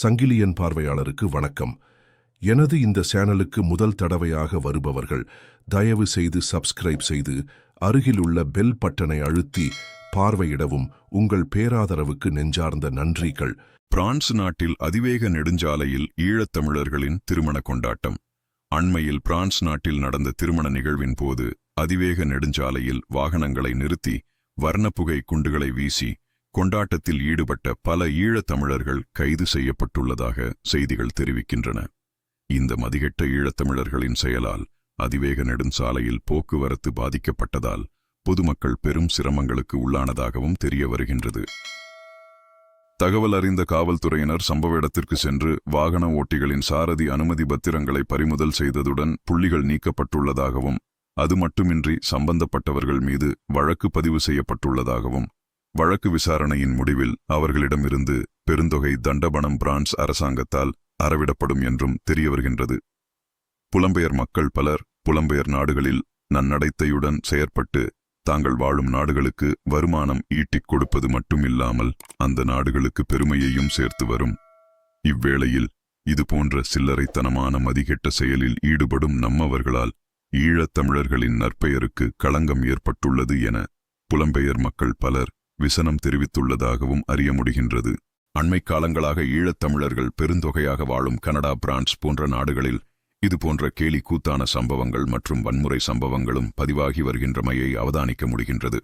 சங்கிலியன் பார்வையாளருக்கு வணக்கம். எனது இந்த சேனலுக்கு முதல் தடவையாக வருபவர்கள் தயவு செய்து சப்ஸ்கிரைப் செய்து அருகிலுள்ள பெல் பட்டனை அழுத்தி பார்வையிடவும் உங்கள் பேராதரவுக்கு நெஞ்சார்ந்த நன்றிகள். பிரான்ஸ் நாட்டில் அதிவேக நெடுஞ்சாலையில் ஈழத்தமிழர்களின் திருமண கொண்டாட்டம். அண்மையில் பிரான்ஸ் நாட்டில் நடந்த திருமண நிகழ்வின் போது அதிவேக நெடுஞ்சாலையில் வாகனங்களை நிறுத்தி வர்ணப்புகை குண்டுகளை வீசி கொண்டாட்டத்தில் ஈடுபட்ட பல ஈழத்தமிழர்கள் கைது செய்யப்பட்டுள்ளதாக செய்திகள் தெரிவிக்கின்றன. இந்த மதிகெட்ட ஈழத்தமிழர்களின் செயலால் அதிவேக நெடுஞ்சாலையில் போக்குவரத்து பாதிக்கப்பட்டதால் பொதுமக்கள் பெரும் சிரமங்களுக்கு உள்ளானதாகவும் தெரிய வருகின்றது. தகவல் அறிந்த காவல்துறையினர் சம்பவ இடத்திற்கு சென்று வாகன ஓட்டிகளின் சாரதி அனுமதி பத்திரங்களை பறிமுதல் செய்ததுடன் புள்ளிகள் நீக்கப்பட்டுள்ளதாகவும் அது மட்டுமின்றி சம்பந்தப்பட்டவர்கள் மீது வழக்கு பதிவு செய்யப்பட்டுள்ளதாகவும் வழக்கு விசாரணையின் முடிவில் அவர்களிடமிருந்து பெருந்தொகை தண்டபணம் பிரான்ஸ் அரசாங்கத்தால் அறவிடப்படும் என்றும் தெரியவருகின்றது. புலம்பெயர் மக்கள் பலர் புலம்பெயர் நாடுகளில் நன்னடைத்தையுடன் செயற்பட்டு தாங்கள் வாழும் நாடுகளுக்கு வருமானம் ஈட்டிக் கொடுப்பது மட்டுமில்லாமல் அந்த நாடுகளுக்கு பெருமையையும் சேர்த்து வரும். இவ்வேளையில் இதுபோன்ற சில்லறைத்தனமான மதிகெட்ட செயலில் ஈடுபடும் நம்மவர்களால் ஈழத்தமிழர்களின் நற்பெயருக்கு களங்கம் ஏற்பட்டுள்ளது என புலம்பெயர் மக்கள் பலர் விசனம் தெரிவித்துள்ளதாகவும் அறிய முடிகின்றது. அண்மைக் காலங்களாக ஈழத்தமிழர்கள் பெருந்தொகையாக வாழும் கனடா பிரான்ஸ் போன்ற நாடுகளில் இதுபோன்ற கேலி கூத்தான சம்பவங்கள் மற்றும் வன்முறை சம்பவங்களும் பதிவாகி வருகின்றமையை அவதானிக்க முடிகின்றது.